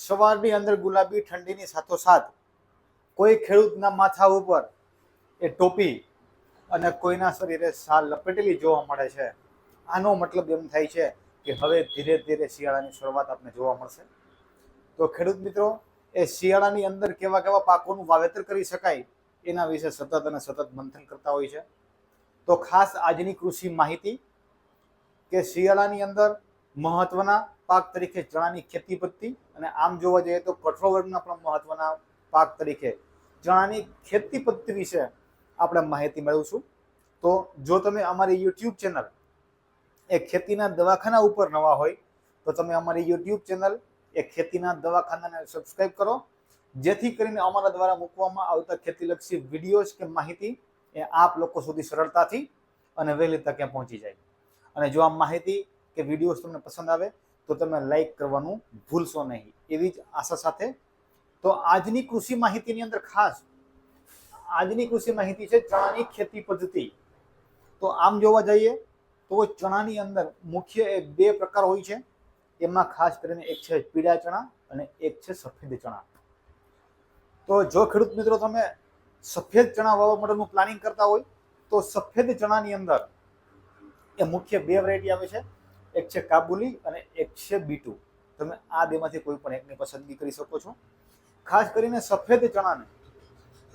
સવારની અંદર ગુલાબી ઠંડીની સાથોસાથ કોઈ ખેડૂતના માથા ઉપર એ ટોપી અને કોઈના શરીરે શાલ લપેટેલી જોવા મળે છે. આનો મતલબ એમ થાય છે કે હવે ધીરે ધીરે શિયાળાની શરૂઆત આપણે જોવા મળશે. તો ખેડૂત મિત્રો, એ શિયાળાની અંદર કેવા કેવા પાકોનું વાવેતર કરી શકાય એના વિશે સતત અને સતત મંથન કરતા હોય છે. તો ખાસ આજની કૃષિ માહિતી કે શિયાળાની અંદર મહત્વના પાક તરીકે ચણાની ખેતી પદ્ધતિ અને આમ જોવા જઈએ તો કઠોળ વર્ગના પણ મહત્વના પાક તરીકે ચણાની ખેતી પદ્ધતિ વિશે આપણે માહિતી મેળવશું. તો જો તમે અમારી યુટ્યુબ ચેનલ એ ખેતીના દવાખાના ઉપર નવા હોય, તો તમે અમારી યુટ્યુબ ચેનલ એ ખેતીના દવાખાનાને સબસ્ક્રાઈબ કરો. જેથી કરીને અમારા દ્વારા મૂકવામાં આવતા ખેતીલક્ષી વિડીયોઝ કે માહિતી એ આપ લોકો સુધી સરળતાથી અને વહેલી તકે પહોંચી જાય. અને જો આ માહિતી કે વિડીયોઝ તમને પસંદ આવે, તો તમે લાઈક કરવાનું ભૂલશો નહીં. એવી જ આશા સાથે. તો આજની કૃષિ માહિતીની અંદર ખાસ, આજની કૃષિ માહિતી છે ચણાની ખેતી પદ્ધતિ. તો આમ જોવા જઈએ, તો ચણાની અંદર મુખ્ય એ બે પ્રકાર હોય છે. એમાં ખાસ કરીને એક છે પીળા ચણા અને એક છે સફેદ ચણા. તો જો ખેડૂત મિત્રો તમે સફેદ ચણા વાવવા માટેનું પ્લાનિંગ કરતા હોય, તો સફેદ ચણાની અંદર એ મુખ્ય બે વેરાયટી આવે છે. એક છે કાબુલી અને એક છે બીટુ. તમે આ બેમાંથી કોઈ પણ એકની પસંદગી કરી શકો છો. ખાસ કરીને સફેદ ચણાને,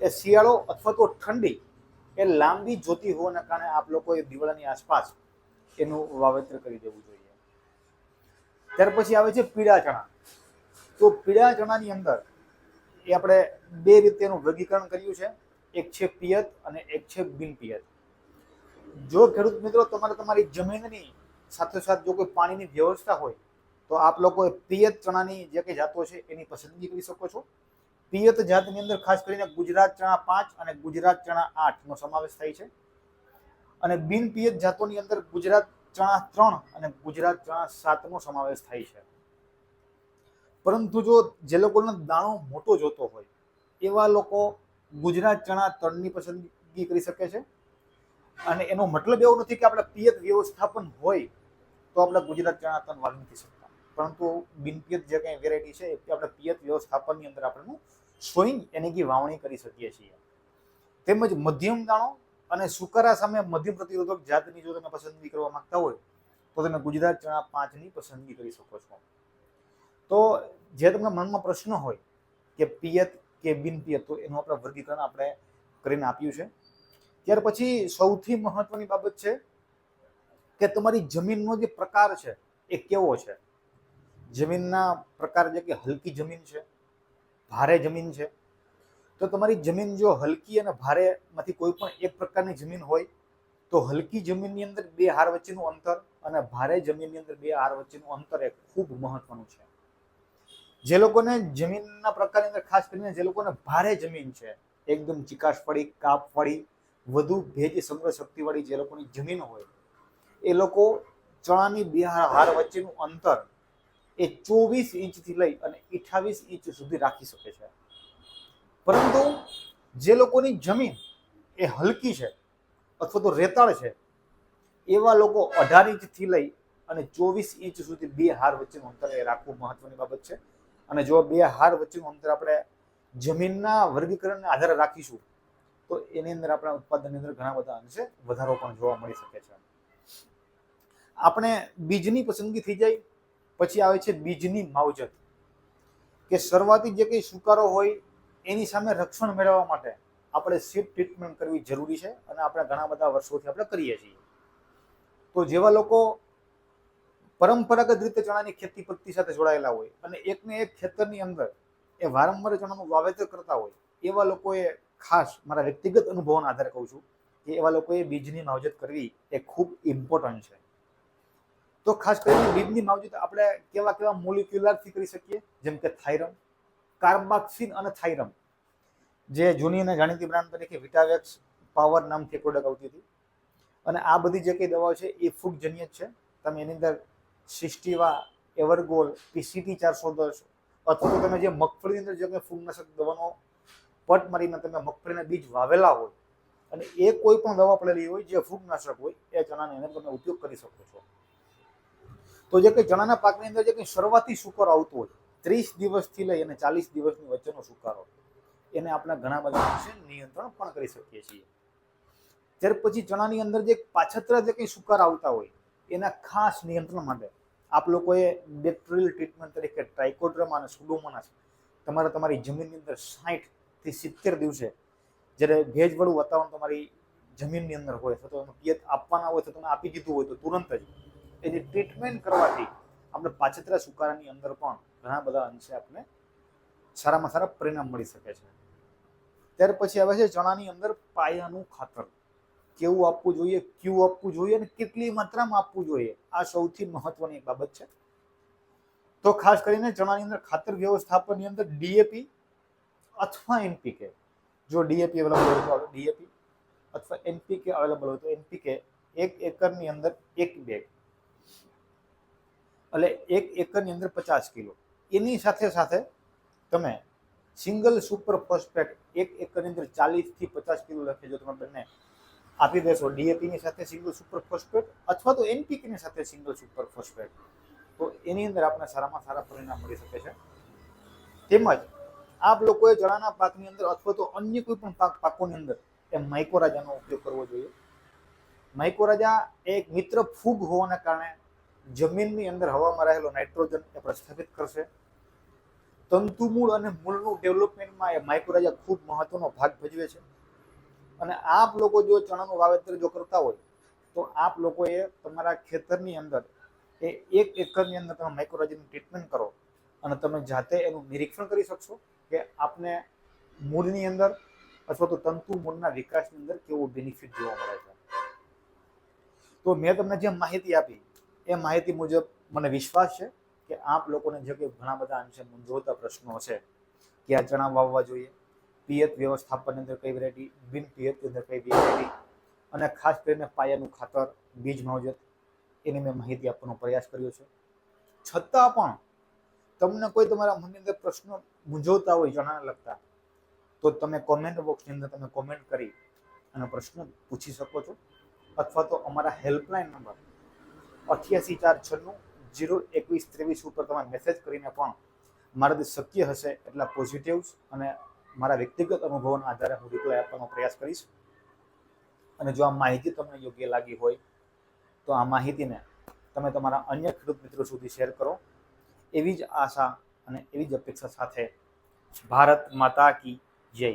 એ શિયાળો અથવા તો ઠંડી, એ લાંબી જોતી હોવાના કારણે આપ લોકોએ દિવાળાની આસપાસ એનું વાવેતર કરી દેવું જોઈએ. ત્યાર પછી આવે છે પીળા ચણા. તો પીળા ચણાની અંદર એ આપણે બે રીતે એનું વર્ગીકરણ કર્યું છે. એક છે પિયત અને એક છે બિન પિયત જો ખેડૂત મિત્રો, તમારે તમારી જમીનની સાથોસાથ જો કોઈ પાણીની વ્યવસ્થા હોય, તો આપ લોકો પિયત ચણાની જે કંઈ જાતો છે એની પસંદગી કરી શકો છો. પિયત જાતની અંદર ખાસ કરીને ગુજરાત ચણા પાંચ અને ગુજરાત ચણા આઠનો સમાવેશ થાય છે. અને બિન પિયત જાતોની અંદર ગુજરાત ચણા ત્રણ અને ગુજરાત ચણા સાતનો સમાવેશ થાય છે. પરંતુ જો જે લોકોનો દાણો મોટો જોતો હોય, એવા લોકો ગુજરાત ચણા ત્રણની પસંદગી કરી શકે છે. અને એનો મતલબ એવો નથી કે આપણે પિયત વ્યવસ્થાપન હોય તો આપણે ગુજરાત ચણા તન વાવી નથી શકતા. પરંતુ બિનપિયત જે કંઈ વેરાયટી છે, એ આપણે પિયત વ્યવસ્થાપનની અંદર આપણે સોઈંગ એની કી વાવણી કરી શકીએ છીએ. તેમજ મધ્યમ દાણો અને સુકારા સામે મધ્યમ પ્રતિરોધક જાતની જો તમે પસંદગી કરવા માંગતા હોય, તો તમે ગુજરાત ચણા પાંચની પસંદગી કરી શકો છો. તો જે તમને મનમાં પ્રશ્ન હોય કે પિયત કે બિનપિયત, તો એનું આપણે વર્ગીકરણ આપણે કરીને આપ્યું છે. ત્યાર પછી સૌથી મહત્વની બાબત છે કે તમારી જમીનનો જે પ્રકાર છે એ કેવો છે? જમીનના પ્રકાર જે કે હલકી જમીન છે, ભારે જમીન છે, તો તમારી જમીન જો હલકી અને ભારેમાંથી કોઈ પણ એક પ્રકારની જમીન હોય, તો હલકી જમીનની અંદર બે હાર વચ્ચેનું અંતર અને ભારે જમીનની અંદર બે હાર વચ્ચેનું અંતર એ ખૂબ મહત્વનું છે. જે લોકોને જમીનના પ્રકારની અંદર ખાસ કરીને જે લોકોને ભારે જમીન છે, એકદમ ચિકાસવાળી કાપવાળી વધુ ભેજ સંગ્રહ શક્તિવાળી જે લોકોની જમીન હોય એ લોકો ચણાની બે હાર વચ્ચેનું અંતર એ ચોવીસ ઇંચથી લઈ અને અઠાવીસ ઇંચ સુધી રાખી શકે છે. પરંતુ જે લોકોની જમીન એ હલકી છે અથવા તો રેતાળ છે, એવા લોકો અઢાર ઇંચથી લઈ અને ચોવીસ ઇંચ સુધી બે હાર વચ્ચેનું અંતર એ રાખવું મહત્વની બાબત છે. અને જો બે હાર વચ્ચેનું અંતર આપણે જમીનના વર્ગીકરણને આધારે રાખીશું, તો એની અંદર આપણા ઉત્પાદનની અંદર ઘણા બધા અંશે વધારો પણ જોવા મળી શકે છે. આપણે બીજની પસંદગી થઈ જાય, પછી આવે છે બીજની માવજત. કે શરૂઆતી જે કંઈ સુકારો હોય, એની સામે રક્ષણ મેળવવા માટે આપણે સીડ ટ્રીટમેન્ટ કરવી જરૂરી છે અને આપણે ઘણા બધા વર્ષોથી આપણે કરીએ છીએ. તો જેવા લોકો પરંપરાગત રીતે ચણાની ખેતી પદ્ધતિ સાથે જોડાયેલા હોય અને એકને એક ખેતરની અંદર એ વારંવાર ચણાનું વાવેતર કરતા હોય, એવા લોકોએ ખાસ મારા વ્યક્તિગત અનુભવોના આધારે કહું છું કે એવા લોકોએ બીજની માવજત કરવી એ ખૂબ ઇમ્પોર્ટન્ટ છે. તો ખાસ કરીને બીજની માવજત આપણે કેવા કેવા મોલિક્યુલરથી કરી શકીએ? જેમ કે થાઇરમ કાર્બાક્સિન અને થાઇરમ જે જૂની અને જાણીતી બ્રાન્ડ તરીકે વિટાવેક્સ પાવર નામથી પ્રોડક્ટ આવતી હતી. અને આ બધી જે કંઈ દવાઓ છે એ ફૂગજન્ય જ છે. તમે એની અંદર સિસ્ટીવા, એવરગોલ, પીસીટી ચારસો દસ, અથવા તો તમે જે મગફળીની અંદર જે કંઈ ફૂગનાશક દવાનો પટ મારીને તમે મગફળીના બીજ વાવેલા હોય અને એ કોઈ પણ દવા પડેલી હોય જે ફૂગનાશક હોય, એ ચણાને એને તમે ઉપયોગ કરી શકો છો. તો જે કંઈ ચણાના પાકની અંદર જે કંઈ શરૂઆતી સુકર આવતો હોય, ત્રીસ દિવસથી લઈ અને ચાલીસ દિવસની વચ્ચેનો સુકારો, એને આપણે ઘણા બધા નિયંત્રણ પણ કરી શકીએ છીએ. ત્યાર પછી ચણાની અંદર જે પાછત્ર જે કંઈ સુકાર આવતા હોય, એના ખાસ નિયંત્રણ માટે આપ લોકોએ બેક્ટેરિયલ ટ્રીટમેન્ટ તરીકે ટ્રાઇકોડ્રમા અને સુડોમોનાસ તમારે તમારી જમીનની અંદર સાઠથી સિત્તેર દિવસે જ્યારે ભેજવાળું વાતાવરણ તમારી જમીનની અંદર હોય અથવા તો એમાં પિયત આપવાના હોય તો તમે આપી દીધું હોય તો તુરંત જ એની ટ્રીટમેન્ટ કરવાથી આપણે પાછતરા સુકારાની અંદર પણ ઘણા બધા અંશે આપણે સારામાં સારા પરિણામ મળી શકે છે. ત્યાર પછી આવે છે ચણાની અંદર પાયાનું ખાતર. કેવું આપવું જોઈએ, ક્યુ આપવું જોઈએ અને કેટલી માત્રામાં આપવું જોઈએ? આ સૌથી મહત્વની એક બાબત છે. તો ખાસ કરીને ચણાની અંદર ખાતર વ્યવસ્થાપનની અંદર ડીએપી અથવા એનપીકે જો ડીએપી અવેલેબલ હોય તો ડીએપી અથવા એનપીકે અવેલેબલ હોય તો એનપીકે એક એકરની અંદર એક બેગ. એટલે એક એકરની અંદર પચાસ કિલો. એની સાથે સાથે તમે સિંગલ સુપર ફોસ્ફેટ એક એકરની અંદર ચાલીસથી પચાસ કિલો લખે જો તમે બંને આપી દેશો ડીએપીની સાથે સિંગલ સુપર ફોસ્ફેટ અથવા તો એનપીકેની સાથે સિંગલ સુપર ફોસ્ફેટ. તો એની અંદર આપણે સારામાં સારા પરિણામ મળી શકે છે. તેમજ આપ લોકોએ ચણાના પાકની અંદર અથવા તો અન્ય કોઈ પણ પાક પાકોની અંદર એ માઇકોરાજાનો ઉપયોગ કરવો જોઈએ. માઇકોરાજા એ એક મિત્ર ફૂગ હોવાના કારણે જમીનની અંદર હવામાં રહેલો નાઇટ્રોજન એ પ્રસ્થાપિત કરશે. તંતુમૂળ અને મૂળનું ડેવલપમેન્ટમાં એ માઇક્રોરાજા ખૂબ મહત્વનો ભાગ ભજવે છે. અને આપ લોકો જો ચણાનું વાવેતર જો કરતા હોય, તો આપ લોકોએ તમારા ખેતરની અંદર એ એક એકરની અંદર તમે માઇક્રોરાજાની ટ્રીટમેન્ટ કરો અને તમે જાતે એનું નિરીક્ષણ કરી શકશો કે આપને મૂળની અંદર અથવા તો તંતુ મૂળના વિકાસની અંદર કેવો બેનિફિટ જોવા મળે છે. તો મેં તમને જે માહિતી આપી એ માહિતી મુજબ મને વિશ્વાસ છે કે આપ લોકોને જે કે ઘણા બધા અંશે મૂંઝવતા પ્રશ્નો છે કે આ ચણા વાવવા જોઈએ, પિયત વ્યવસ્થાપનની અંદર કઈ વેરાયટી બિન પિયતની અંદર કઈ વેરાયટી અને ખાસ કરીને પાયાનું ખાતર, બીજ માવજત, એની મેં માહિતી આપવાનો પ્રયાસ કર્યો છે. છતાં પણ તમને કોઈ તમારા મનની અંદર પ્રશ્નો મૂંઝવતા હોય ચણાને લગતા, તો તમે કોમેન્ટ બોક્સની અંદર તમે કોમેન્ટ કરી અને પ્રશ્ન પૂછી શકો છો. અથવા તો અમારા હેલ્પલાઇન નંબર અઠ્યાસી ચાર છન્નું જીરો એકવીસ ત્રેવીસ ઉપર તમે મેસેજ કરીને પણ મારાથી શક્ય હશે એટલા પોઝિટિવ્સ અને મારા વ્યક્તિગત અનુભવોના આધારે હું રિપ્લાય આપવાનો પ્રયાસ કરીશ. અને જો આ માહિતી તમને યોગ્ય લાગી હોય તો આ માહિતીને તમે તમારા અન્ય ખેડૂત મિત્રો સુધી શેર કરો. એવી જ આશા અને એવી જ અપેક્ષા સાથે ભારત માતા કી જય.